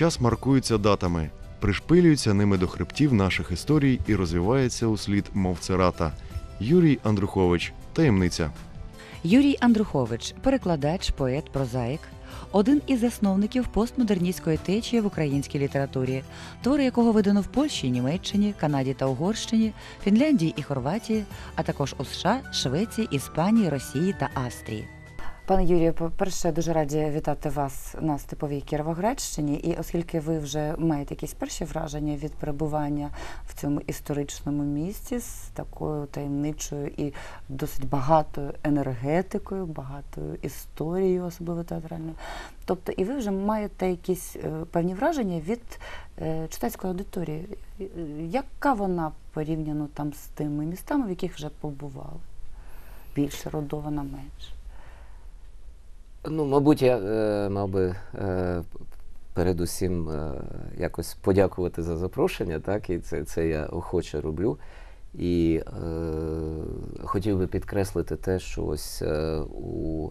час маркуються датами, пришпилюються ними до хребтів наших історій і розвивається у слід мов церата. Юрій Андрухович, таємниця. Юрій Андрухович, перекладач, поет, прозаїк, один із засновників постмодерністської течії в українській літературі, твори якого видано в Польщі, Німеччині, Канаді та Угорщині, Фінляндії і Хорватії, а також у США, Швеції, Іспанії, Росії та Австрії. Пане Юрію, по-перше, дуже раді вітати вас на степовій Кіровоградщині. І оскільки ви вже маєте якісь перші враження від перебування в цьому історичному місті з такою таємничою і досить багатою енергетикою, багатою історією, особливо театральною. Тобто, і ви вже маєте якісь е, певні враження від е, читацької аудиторії. Яка вона порівняно там з тими містами, в яких вже побували? Більше родована, менше? Ну, мабуть, я е, мав би е, передусім е, якось подякувати за запрошення, так, і це, це я охоче роблю. І е, хотів би підкреслити те, що ось е, у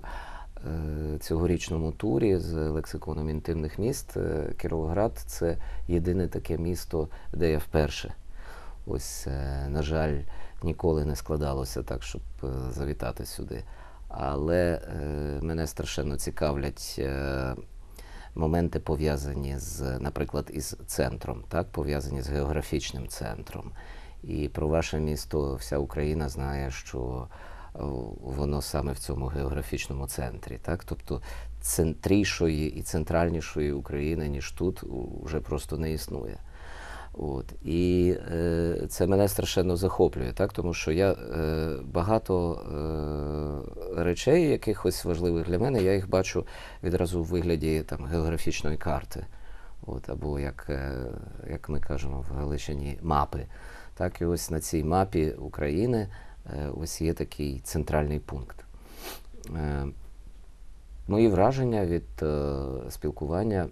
е, цьогорічному турі з лексиконом інтимних міст е, Кіровоград це єдине таке місто, де я вперше. Ось, е, на жаль, ніколи не складалося так, щоб е, завітати сюди. Але е, мене страшенно цікавлять е, моменти, пов'язані з, наприклад, із центром, так, пов'язані з географічним центром. І про ваше місто вся Україна знає, що е, воно саме в цьому географічному центрі. Так? Тобто центрішої і центральнішої України, ніж тут, вже просто не існує. От. І е, це мене страшенно захоплює, так? тому що я е, багато е, речей, якихось важливих для мене, я їх бачу відразу в вигляді там, географічної карти. От, або, як, е, як ми кажемо в Галичині, мапи. Так, і ось на цій мапі України е, ось є такий центральний пункт. Е, мої враження від е, спілкування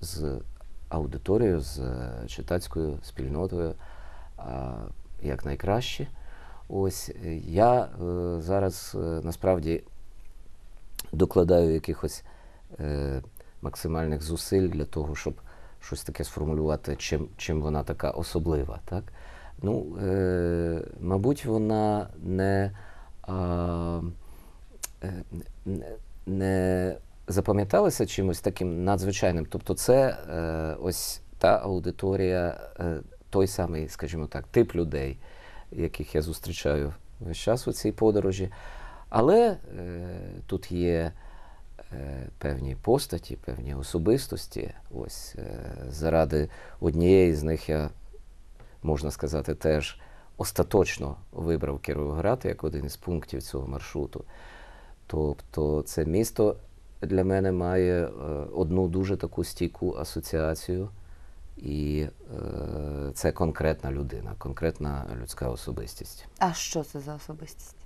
з аудиторією, з е, читацькою спільнотою як найкраще. Ось е, я е, зараз насправді докладаю якихось максимальних зусиль для того, щоб щось таке сформулювати, чим, чим вона така особлива. Так? Ну, мабуть, вона не, не, не запам'яталася чимось таким надзвичайним. Тобто, це е, ось та аудиторія, е, той самий, скажімо так, тип людей, яких я зустрічаю весь час у цій подорожі. Але е, тут є е, певні постаті, певні особистості. Ось е, заради однієї з них я, можна сказати, теж остаточно вибрав Кіровоград як один із пунктів цього маршруту. Тобто це місто для мене має е, одну дуже таку стійку асоціацію, і е, це конкретна людина, конкретна людська особистість. А що це за особистість?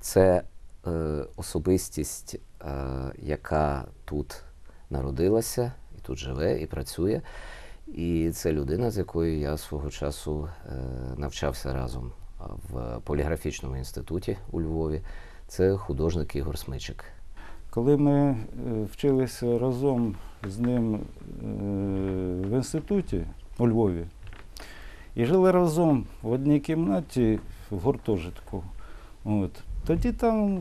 Це е, особистість, е, яка тут народилася, і тут живе, і працює. І це людина, з якою я свого часу е, навчався разом в поліграфічному інституті у Львові. Це художник Ігор Смичик. Коли ми е, вчилися разом з ним е, в інституті у Львові і жили разом в одній кімнаті в гуртожитку, от, тоді там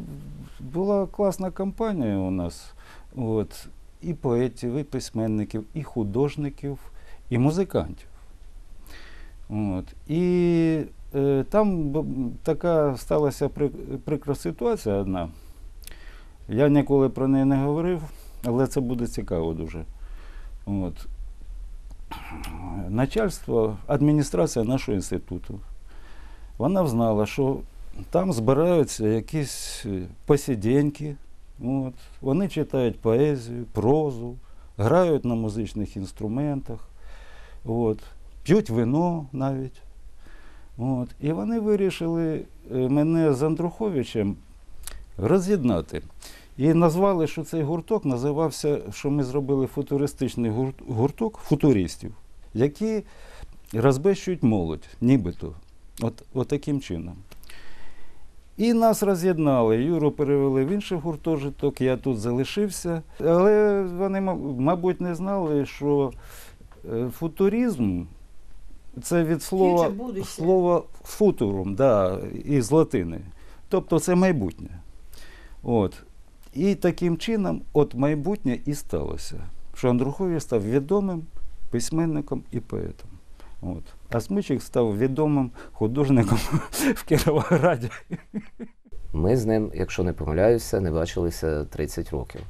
була класна компанія у нас. От, і поетів, і письменників, і художників, і музикантів. От. І е, там така сталася прикра ситуація одна. Я ніколи про неї не говорив, але це буде цікаво дуже. От. Начальство, адміністрація нашого інституту, вона знала, що там збираються якісь е, посіденьки, от. вони читають поезію, прозу, грають на музичних інструментах, от. п'ють вино навіть. От. І вони вирішили е, мене з Андруховичем роз'єднати. І назвали, що цей гурток називався, що ми зробили футуристичний гурток футуристів, які розбещують молодь, нібито. От, от таким чином. І нас роз'єднали. Юру перевели в інший гуртожиток, я тут залишився. Але вони, мабуть, не знали, що е, футуризм це від слова, слова футурум, да, із латини. Тобто це майбутнє. От. І таким чином, от майбутнє і сталося, що Андрухові став відомим письменником і поетом. От. А Смичик став відомим художником в Кіровограді. Ми з ним, якщо не помиляюся, не бачилися 30 років.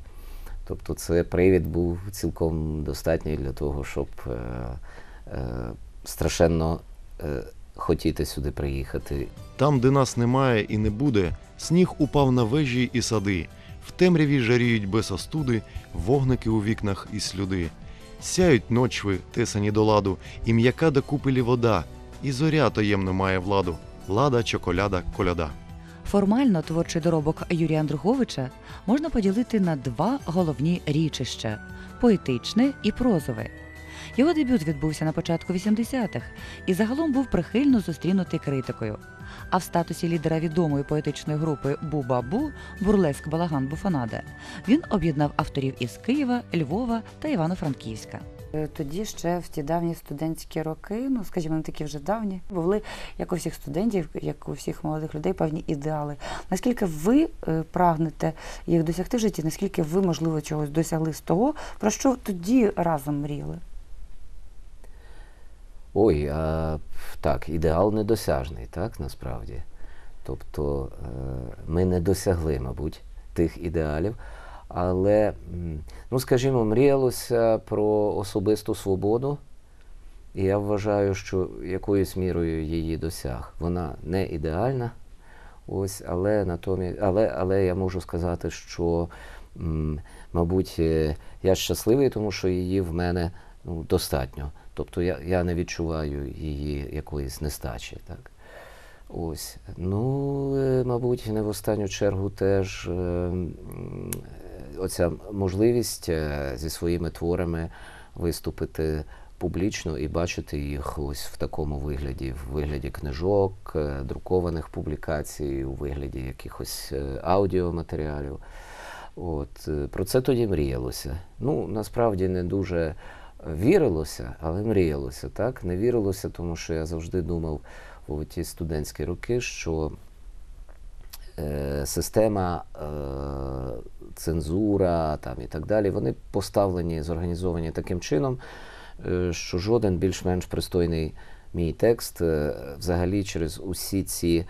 Тобто це привід був цілком достатній для того, щоб е, е, страшенно е, хотіти сюди приїхати. Там, де нас немає і не буде, сніг упав на вежі і сади. В темряві жаріють без остуди, вогники у вікнах і слюди. Сяють ночви, тесані до ладу, і м'яка до купелі вода, і зоря таємно має владу. Лада, чоколяда, коляда. Формально творчий доробок Юрія Андруховича можна поділити на два головні річища поетичне і прозове. Його дебют відбувся на початку 80-х і загалом був прихильно зустрінутий критикою. А в статусі лідера відомої поетичної групи Бу-Бабу Бурлеск Балаган Буфонаде він об'єднав авторів із Києва, Львова та Івано-Франківська. Е, Тоді ще в ті давні студентські роки, ну скажімо, не такі вже давні, були, як у всіх студентів, як у всіх молодих людей, певні ідеали. Наскільки ви е, прагнете їх досягти в житті, наскільки ви, можливо, чогось досягли з того, про що тоді разом мріяли? Ой, а, так, ідеал недосяжний, так, насправді. Тобто е, ми не досягли, мабуть, тих ідеалів. Але, ну, скажімо, мріялося про особисту свободу, і я вважаю, що якоюсь мірою її досяг. Вона не ідеальна, ось, але натомість, але, але я можу сказати, що, мабуть, е, я щасливий, тому що її в мене ну, достатньо. Тобто я, я не відчуваю її якоїсь нестачі. Так? Ось. Ну, е, мабуть, не в останню чергу теж е, оця можливість е, зі своїми творами виступити публічно і бачити їх ось в такому вигляді, в вигляді книжок, друкованих публікацій, у вигляді якихось аудіоматеріалів. От, про це тоді мріялося. Ну, насправді не дуже вірилося, але мріялося. Так? Не вірилося, тому що я завжди думав у ті студентські роки, що е, система е, цензура там, і так далі, вони поставлені, зорганізовані таким чином, е, що жоден більш-менш пристойний мій текст е, взагалі через усі ці е,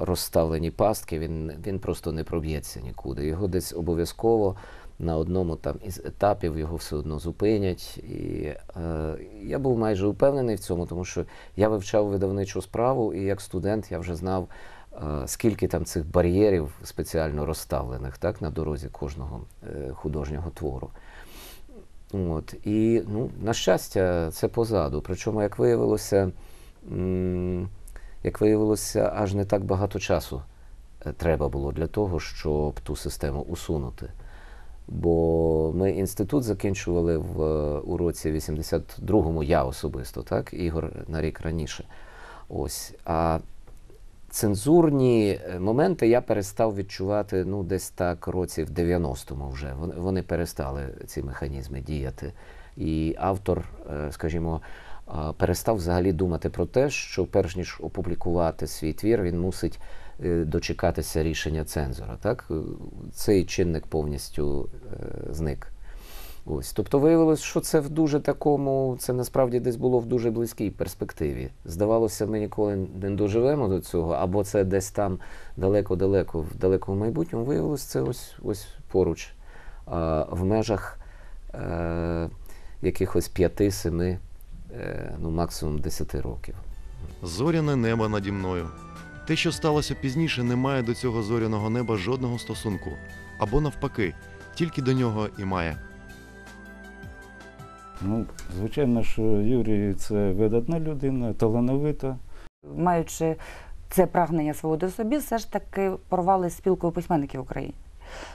розставлені пастки, він, він просто не проб'ється нікуди. Його десь обов'язково на одному там із етапів його все одно зупинять. І е, я був майже упевнений в цьому, тому що я вивчав видавничу справу, і як студент я вже знав, е, скільки там цих бар'єрів спеціально розставлених так, на дорозі кожного е, художнього твору. От. І, ну, на щастя, це позаду. Причому, як виявилося, як виявилося, аж не так багато часу е, треба було для того, щоб ту систему усунути. Бо ми інститут закінчували в е, у році 82-му, я особисто, так, Ігор на рік раніше. Ось. А цензурні е, моменти я перестав відчувати ну, десь так році в 90-му вже. Вони, перестали ці механізми діяти. І автор, е, скажімо, перестав взагалі думати про те, що перш ніж опублікувати свій твір, він мусить дочекатися рішення цензора. Так? Е, Цей чинник повністю е, зник. Ось. Тобто виявилось, що це в дуже такому, це насправді десь було в дуже близькій перспективі. Здавалося, ми ніколи не доживемо до цього, або це десь там далеко-далеко, в далекому майбутньому. Виявилось, це ось, ось поруч, а, в межах е, якихось п'яти-семи, е, ну максимум десяти років. Зоряне небо наді мною. Те, що сталося пізніше, не має до цього зоряного неба жодного стосунку. Або навпаки, тільки до нього і має. Ну, звичайно, що Юрій це видатна людина, талановита. Маючи це прагнення свого до собі, все ж таки порвали спілку письменників України.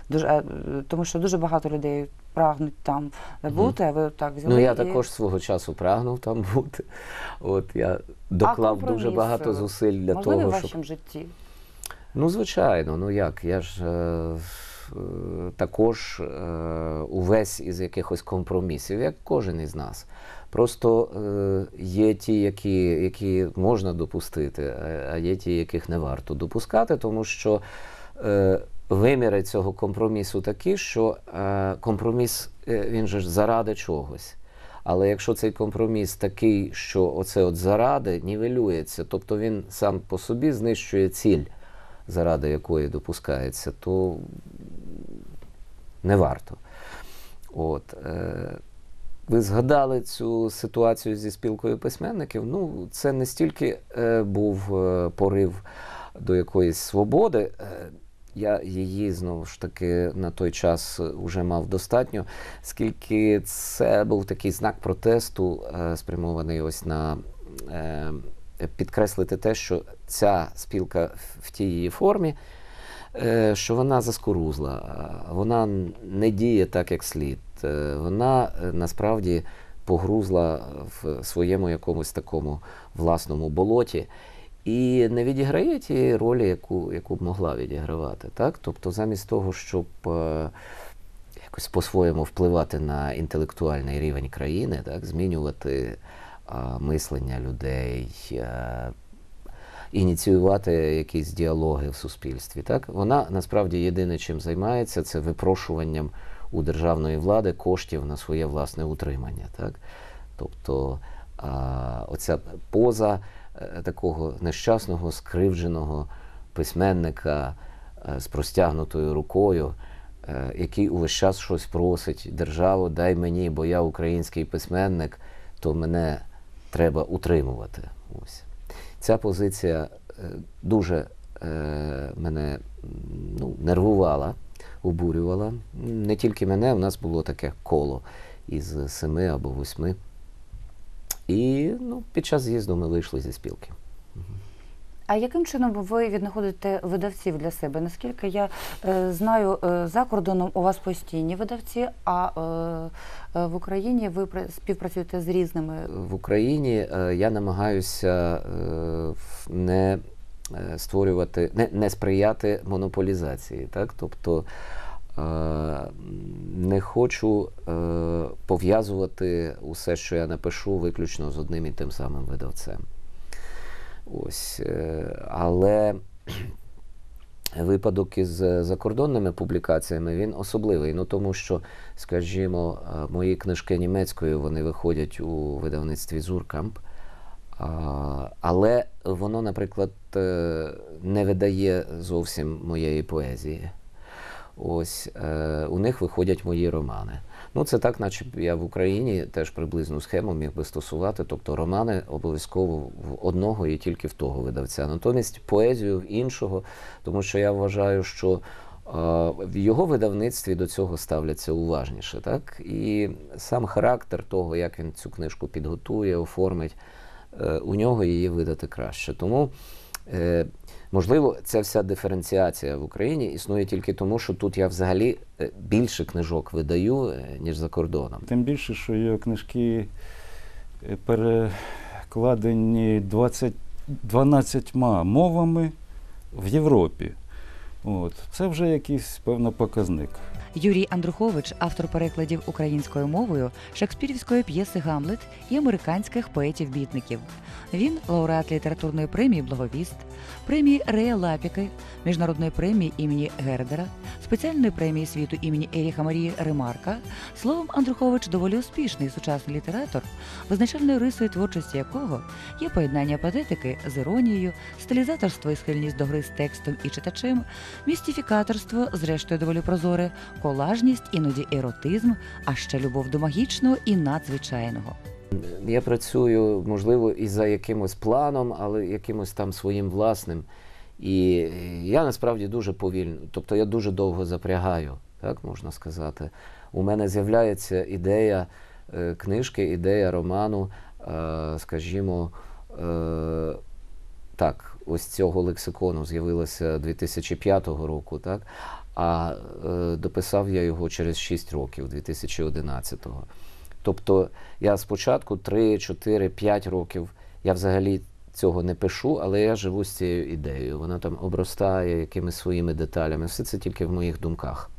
Дуже, е, тому що дуже багато людей прагнуть там бути, а ви так взяли. Ну, я і- також свого часу прагнув там бути. От я доклав дуже багато е, зусиль для можливий того, в щоб вашому житті. Ну, звичайно, ну як? Я ж е, е, також е, увесь із якихось компромісів, як кожен із нас. Просто е, є ті, які, які можна допустити, а є ті, яких не варто допускати, тому що е, виміри цього компромісу такі, що е, компроміс е, він же ж заради чогось. Але якщо цей компроміс такий, що оце от заради нівелюється, тобто він сам по собі знищує ціль, заради якої допускається, то не варто. От, е, ви згадали цю ситуацію зі спілкою письменників. Ну, це не стільки був порив до якоїсь свободи. Е, я її знову ж таки на той час вже мав достатньо, скільки це був такий знак протесту, е, спрямований ось на е, підкреслити те, що ця спілка в- тій її формі, е, що вона заскорузла, вона не діє так, як слід. Е, Вона е, насправді погрузла в своєму якомусь такому власному болоті і не відіграє тієї ролі, яку, яку б могла відігравати. Так? Тобто, замість того, щоб е, якось по-своєму впливати на інтелектуальний рівень країни, так? змінювати а, мислення людей. е, ініціювати якісь діалоги в суспільстві. Так? Вона насправді єдине, чим займається, це випрошуванням у державної влади коштів на своє власне утримання. Так? Тобто а, оця поза е, такого нещасного, скривдженого письменника е, з простягнутою рукою, е, який увесь час щось просить державу, дай мені, бо я український письменник, то мене треба утримувати. Ось. Ця позиція дуже мене ну, нервувала, обурювала. Не тільки мене, у нас було таке коло із семи або восьми. І ну, під час з'їзду ми вийшли зі спілки. А яким чином ви віднаходите видавців для себе? Наскільки я е, знаю, е, за кордоном у вас постійні видавці, а е, е, в Україні ви співпрацюєте з різними. В Україні е, я намагаюся е, не е, створювати, не, не сприяти монополізації. Так? Тобто е, не хочу е, пов'язувати усе, що я напишу, виключно з одним і тим самим видавцем. Ось, е, але випадок із закордонними публікаціями він особливий. Ну тому що, скажімо, е, мої книжки німецькою вони виходять у видавництві Зуркамп. А, Але воно, наприклад, е, не видає зовсім моєї поезії. Ось е, у них виходять мої романи. Ну, це так, наче я в Україні теж приблизну схему міг би стосувати. Тобто романи обов'язково в одного і тільки в того видавця. Натомість поезію в іншого, тому що я вважаю, що е, в його видавництві до цього ставляться уважніше. Так? І сам характер того, як він цю книжку підготує, оформить, е, у нього її видати краще. Тому. Е, Можливо, ця вся диференціація в Україні існує тільки тому, що тут я взагалі е, більше книжок видаю, е, ніж за кордоном. Тим більше, що є книжки е, перекладені 20, 12 мовами в Європі. От. Це вже якийсь певно показник. Юрій Андрухович, автор перекладів українською мовою шекспірівської п'єси Гамлет і американських поетів-бітників. Він лауреат літературної премії Благовіст, премії Рея Лапіки, міжнародної премії імені Гердера, спеціальної премії світу імені Еріха Марії Ремарка. Словом, Андрухович доволі успішний сучасний літератор, визначальною рисою творчості якого є поєднання патетики з іронією, стилізаторство і схильність до гри з текстом і читачем, містифікаторство, зрештою доволі прозоре, колажність, іноді еротизм, а ще любов до магічного і надзвичайного. Я працюю, можливо, і за якимось планом, але якимось там своїм власним. І я насправді дуже повільно, тобто я дуже довго запрягаю, так можна сказати. У мене з'являється ідея е, книжки, ідея роману, е, скажімо, е, так, ось цього лексикону з'явилося 2005 року, так? А е, дописав я його через 6 років, 2011-го. Тобто я спочатку 3, 4, 5 років я взагалі цього не пишу, але я живу з цією ідеєю. Вона там обростає якимись своїми деталями. Все це тільки в моїх думках.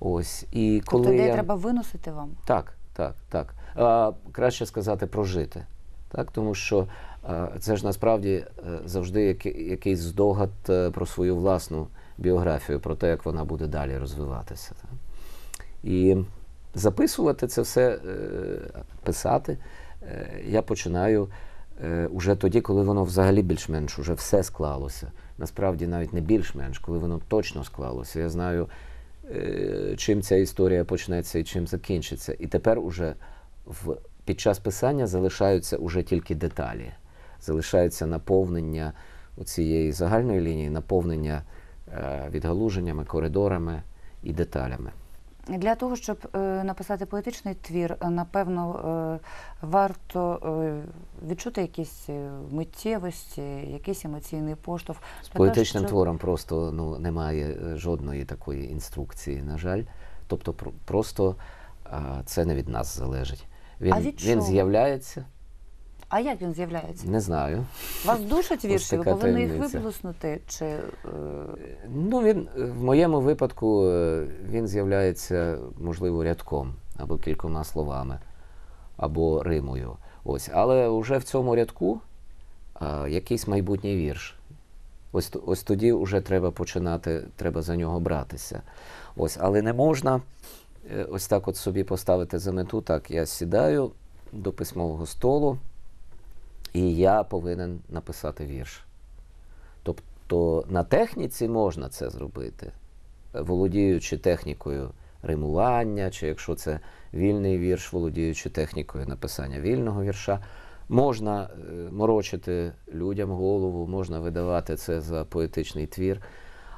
Ось. І коли Тобто ідею я... треба виносити вам. Так, так, так. А, краще сказати прожити. Так? Тому що а, це ж насправді е, завжди який- якийсь здогад е, про свою власну біографію, про те, як вона буде далі розвиватися. І записувати це все, е, писати, е, я починаю е, уже тоді, коли воно взагалі більш-менш уже все склалося. Насправді навіть не більш-менш, коли воно точно склалося. Я знаю, чим ця історія почнеться і чим закінчиться. І тепер уже в, під час писання залишаються уже тільки деталі. Залишається наповнення цієї загальної лінії, наповнення відгалуженнями, коридорами і деталями. Для того, щоб е, написати поетичний твір, е, напевно, е, варто е, відчути якісь е, миттєвості, якийсь емоційний поштовх. З поетичним щоб- твором просто ну, немає е, жодної такої інструкції, на жаль. Тобто просто це не від нас залежить. Він, А від він з'являється, А як він з'являється? не знаю. Вас душать вірші, ви повинні їх виплеснути? Чи, е, Ну, він е, в моєму випадку е, він з'являється, можливо, рядком або кількома словами, або римою. Ось. Але вже в цьому рядку а, якийсь майбутній вірш. Ось, ось тоді вже треба починати, треба за нього братися. Ось, але не можна е, ось так от собі поставити за мету. Так, я сідаю до письмового столу, і я повинен написати вірш. Тобто на техніці можна це зробити, володіючи технікою римування, чи якщо це вільний вірш, володіючи технікою написання вільного вірша. Можна е, морочити людям голову, можна видавати це за поетичний твір.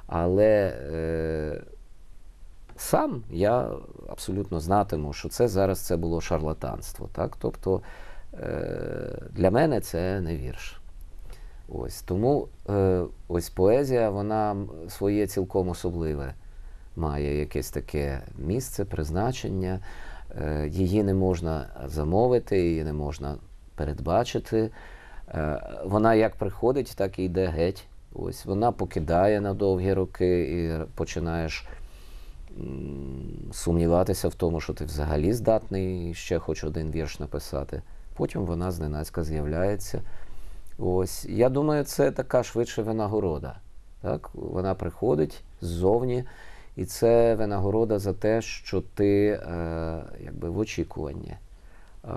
Але е, сам я абсолютно знатиму, що це зараз це було шарлатанство. Так? Тобто е, для мене це не вірш. Ось тому е, ось поезія, вона своє цілком особливе має якесь таке місце, призначення. Е, її не можна замовити, її не можна передбачити. Е, вона як приходить, так і йде геть. Ось вона покидає на довгі роки і починаєш сумніватися в тому, що ти взагалі здатний ще хоч один вірш написати. Потім вона зненацька з'являється. Ось, я думаю, це така швидше винагорода. Так? Вона приходить ззовні, і це винагорода за те, що ти е, якби в очікуванні, е,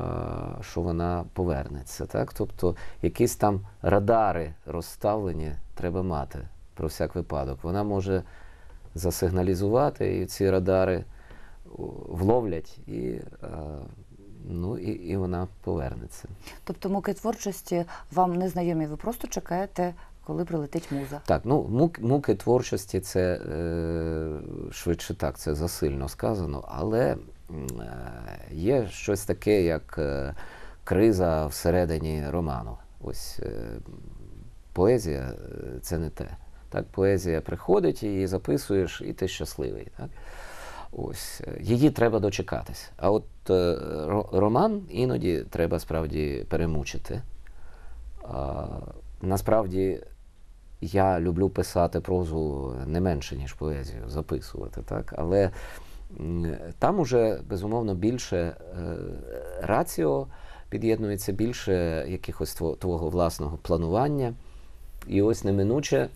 що вона повернеться. Так? Тобто якісь там радари розставлені треба мати про всяк випадок. Вона може засигналізувати, і ці радари вловлять, і, е, ну, і, і вона повернеться. тобто муки творчості вам не знайомі, ви просто чекаєте, коли прилетить муза. Так, ну мук, муки творчості це е, швидше так, це засильно сказано, але е, є щось таке, як е, криза всередині роману. Ось е, поезія це не те. Так, поезія приходить, її записуєш, і ти щасливий. Так? Ось, е, її треба дочекатись. А от е, роман іноді треба справді перемучити. А, насправді я люблю писати прозу не менше, ніж поезію, записувати, так? Але там уже безумовно більше е, раціо під'єднується більше якихось тво- твого власного планування. І ось неминуче,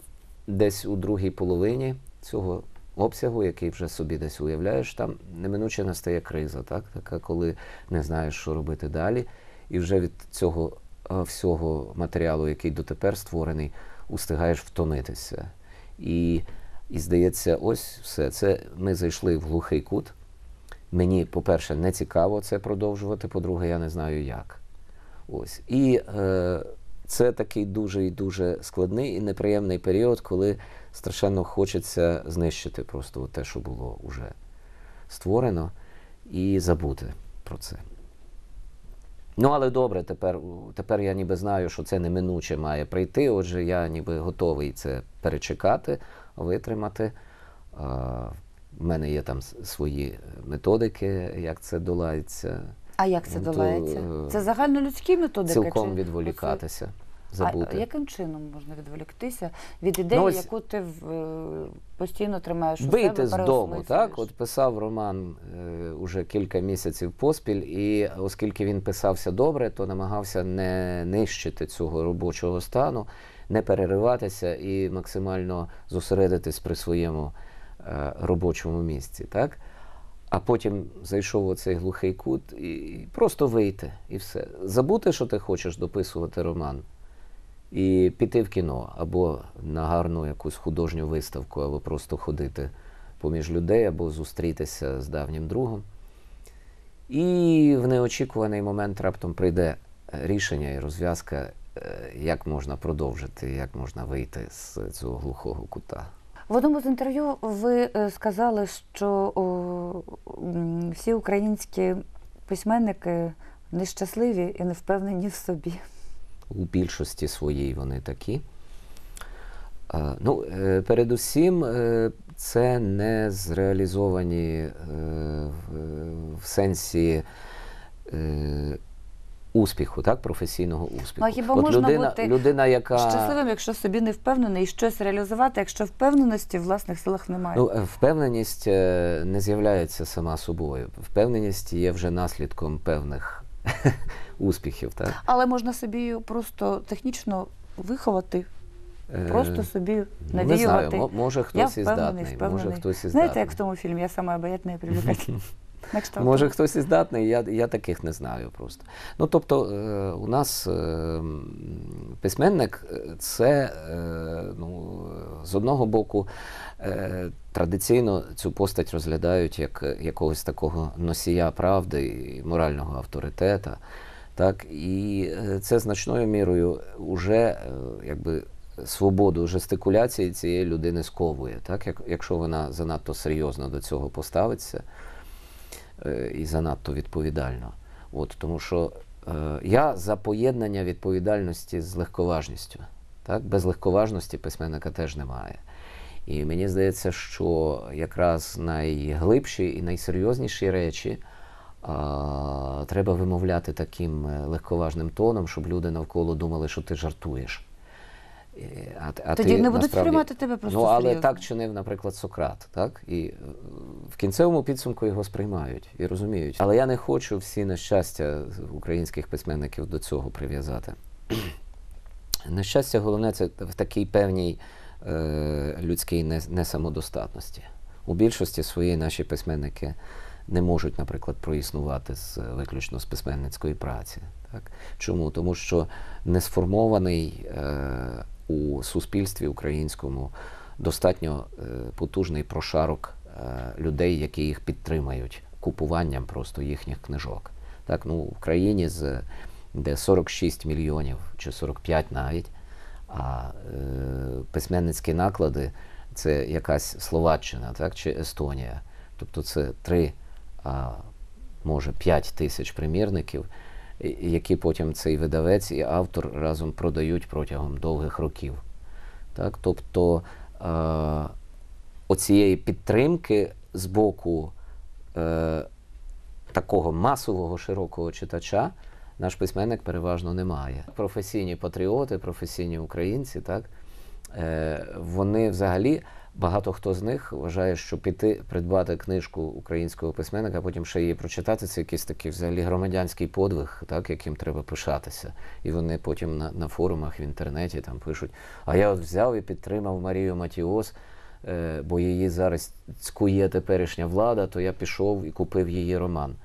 десь у другій половині цього обсягу, який вже собі десь уявляєш, там неминуче настає криза, так? така, коли не знаєш, що робити далі. І вже від цього е, всього матеріалу, який дотепер створений, устигаєш втомитися. І, і здається, ось все. Це ми зайшли в глухий кут. Мені, по-перше, не цікаво це продовжувати, по-друге, я не знаю як. Ось. І е, це такий дуже і дуже складний і неприємний період, коли страшенно хочеться знищити просто те, що було вже створено, і забути про це. Ну, але добре, тепер, тепер я ніби знаю, що це неминуче має прийти. Отже, я ніби готовий це перечекати, витримати. В мене є там свої методики, як це долається. А як це Ну, долається? е, Це загальнолюдські методики? Цілком чи відволікатися. Забути. А яким чином можна відволіктися від ідеї, Ну, ось- яку ти в, е, постійно тримаєш у Вийти себе, з дому, так? От писав роман е, уже кілька місяців поспіль, і оскільки він писався добре, то намагався не нищити цього робочого стану, не перериватися і максимально зосередитись при своєму е, робочому місці. Так? А потім зайшов у цей глухий кут і просто вийти, і все. Забути, що ти хочеш дописувати роман, і піти в кіно або на гарну якусь художню виставку, або просто ходити поміж людей, або зустрітися з давнім другом. І в неочікуваний момент раптом прийде рішення і розв'язка, е, як можна продовжити, як можна вийти з цього глухого кута. В одному з інтерв'ю ви е, сказали, що всі українські письменники нещасливі і не впевнені в собі. У більшості своїй вони такі. Е, Ну, е, передусім, е, це не зреалізовані в- сенсі успіху, так, професійного успіху. Ну, а хіба От можна людина, бути людина, яка Щасливим, якщо собі не впевнений, і щось реалізувати, якщо впевненості в власних силах немає. Ну, впевненість не з'являється сама собою. Впевненість є вже наслідком певних успіхів. Так? Але можна собі просто технічно виховати, просто Е, собі навіювати. Не знаю, може хтось і здатний, може хтось і Знаєте, як в тому фільмі Я сама обаятна і привлекательна. Може, хтось і здатний, я, я таких не знаю просто. Ну, тобто, е, у нас е, письменник е, це, ну, з одного боку, традиційно цю постать розглядають як якогось такого носія правди і морального авторитета. Так? І це значною мірою уже е, якби. Свободу жестикуляції цієї людини сковує, так? Як, якщо вона занадто серйозно до цього поставиться, і занадто відповідально. От, тому що е, я за поєднання відповідальності з легковажністю. Так? Без легковажності письменника теж немає. І мені здається, що якраз найглибші і найсерйозніші речі а, треба вимовляти таким е, легковажним тоном, щоб люди навколо думали, що ти жартуєш. Е, А, а Тоді ти, не будуть насправді- сприймати тебе просто Ну, але серйозно. так чинив, наприклад, Сократ, так? І е, в кінцевому підсумку його сприймають і розуміють. Але я не хочу всі нещастя українських письменників до цього прив'язати. Нещастя, головне, це в такій певній е, людській несамодостатності. У більшості своїй наші письменники не можуть, наприклад, проіснувати з, виключно з письменницької праці. Так? Чому? Тому що не сформований е, у суспільстві українському достатньо е, потужний прошарок е, людей, які їх підтримають купуванням просто їхніх книжок. Так, ну, в країні, з, де 46 мільйонів чи 45 навіть, а е, письменницькі наклади це якась Словаччина так, чи Естонія. Тобто це 3, а може 5 тисяч примірників, які потім цей видавець і автор разом продають протягом довгих років. Так? Тобто е, оцієї підтримки з боку е, такого масового широкого читача наш письменник переважно не має. Професійні патріоти, професійні українці, так, е, вони взагалі, багато хто з них вважає, що піти придбати книжку українського письменника, а потім ще її прочитати, це якийсь такий взагалі громадянський подвиг, так, яким треба пишатися. І вони потім на, на форумах в інтернеті там пишуть: а я от взяв і підтримав Марію Матіос. е, Бо її зараз цькує теперішня влада, то я пішов і купив її роман.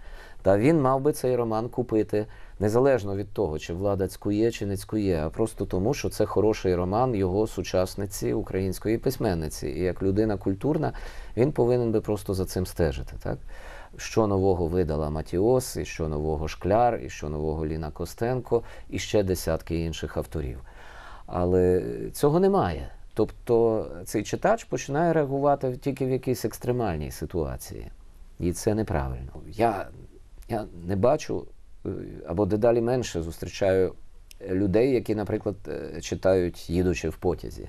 Та він мав би цей роман купити незалежно від того, чи влада цькує, чи не цькує, а просто тому, що це хороший роман його сучасниці, української письменниці. І як людина культурна, він повинен би просто за цим стежити. Так? Що нового видала Матіос, і що нового Шкляр, і що нового Ліна Костенко, і ще десятки інших авторів. Але цього немає. Тобто цей читач починає реагувати тільки в якійсь екстремальній ситуації. І це неправильно. Я, я не бачу або дедалі менше зустрічаю людей, які, наприклад, е, читають, їдучи в потязі.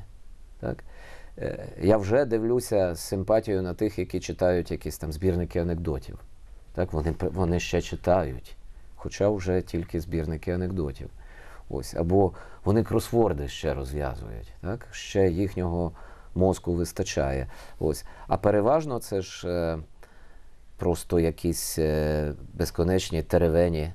Так? Е, Я вже дивлюся з симпатією на тих, які читають якісь там збірники анекдотів. Так? Вони, вони ще читають, хоча вже тільки збірники анекдотів. Ось, або вони кросворди ще розв'язують, так? ще їхнього мозку вистачає. Ось. А переважно це ж е, просто якісь е, безконечні теревені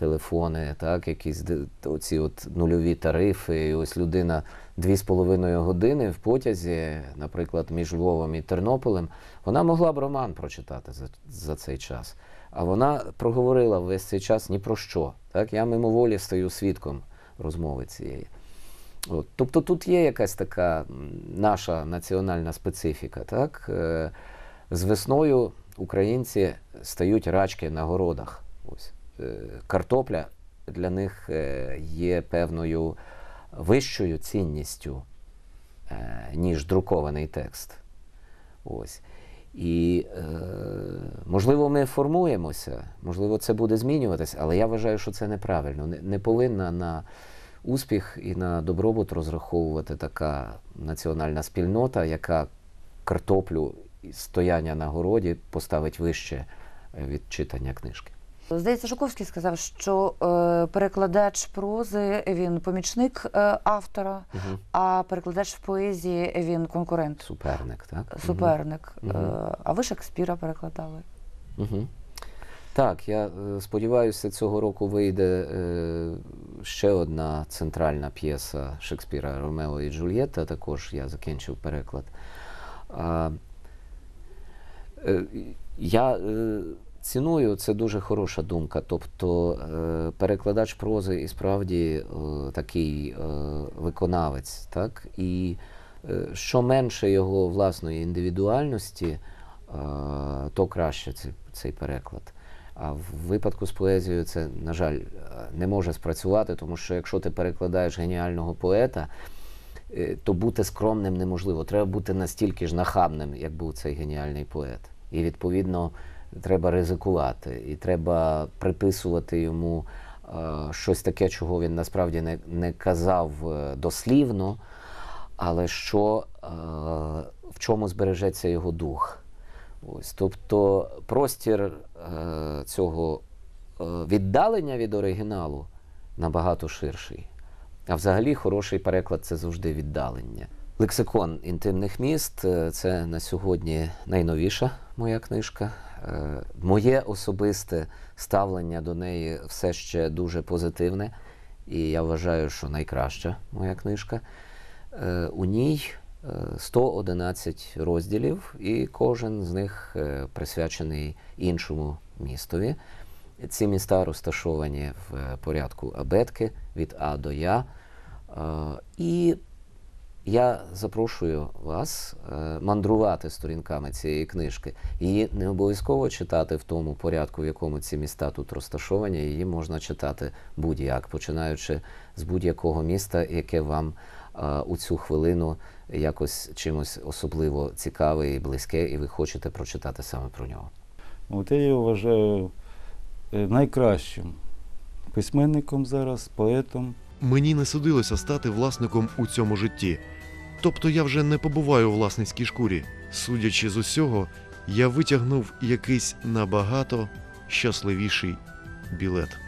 телефони, так, якісь оці от нульові тарифи. І ось людина дві з половиною години в потязі, наприклад, між Львовом і Тернополем, вона могла б роман прочитати за, за цей час. А вона проговорила весь цей час ні про що. Так? Я мимоволі стаю свідком розмови цієї. От. Тобто тут є якась така наша національна специфіка. Так? Е, З весною українці стають рачки на городах. Ось. Е, Картопля для них е, є певною вищою цінністю, е, ніж друкований текст. Ось. І можливо, ми формуємося, можливо, це буде змінюватися, але я вважаю, що це неправильно. Не, не повинна на успіх і на добробут розраховувати така національна спільнота, яка картоплю стояння на городі поставить вище від читання книжки. Здається, Жуковський сказав, що е, перекладач прози він помічник е, автора, Угу. а перекладач поезії він конкурент, Суперник, так? суперник. Е, а ви Шекспіра перекладали? Угу. Так, я сподіваюся, цього року вийде ще одна центральна п'єса Шекспіра Ромео і Джульєтта. Також я закінчив переклад. Я ціную, це дуже хороша думка. Тобто е, перекладач прози і справді е, такий е, виконавець, так? І що менше його власної індивідуальності, то краще цей, переклад. А в випадку з поезією це, на жаль, не може спрацювати, тому що якщо ти перекладаєш геніального поета, то бути скромним неможливо. Треба бути настільки ж нахабним, як був цей геніальний поет. І відповідно треба ризикувати, і треба приписувати йому е, щось таке, чого він насправді не, не казав е, дослівно, але що е, в чому збережеться його дух. Ось, тобто простір е, цього віддалення від оригіналу набагато ширший. А взагалі хороший переклад це завжди віддалення. Лексикон інтимних міст це на сьогодні найновіша моя книжка. Е, Моє особисте ставлення до неї все ще дуже позитивне, і я вважаю, що найкраща моя книжка. Е, У ній е, 111 розділів, і кожен з них е, присвячений іншому містові. Ці міста розташовані в е, порядку абетки від А до Я. Е, І я запрошую вас е, мандрувати сторінками цієї книжки. Її не обов'язково читати в тому порядку, в якому ці міста тут розташовані. Її можна читати будь-як, починаючи з будь-якого міста, яке вам е, у цю хвилину якось чимось особливо цікаве і близьке, і ви хочете прочитати саме про нього. От я його вважаю е, найкращим письменником зараз, поетом. Мені не судилося стати власником у цьому житті. Тобто я вже не побуваю у власницькій шкурі. Судячи з усього, я витягнув якийсь набагато щасливіший білет.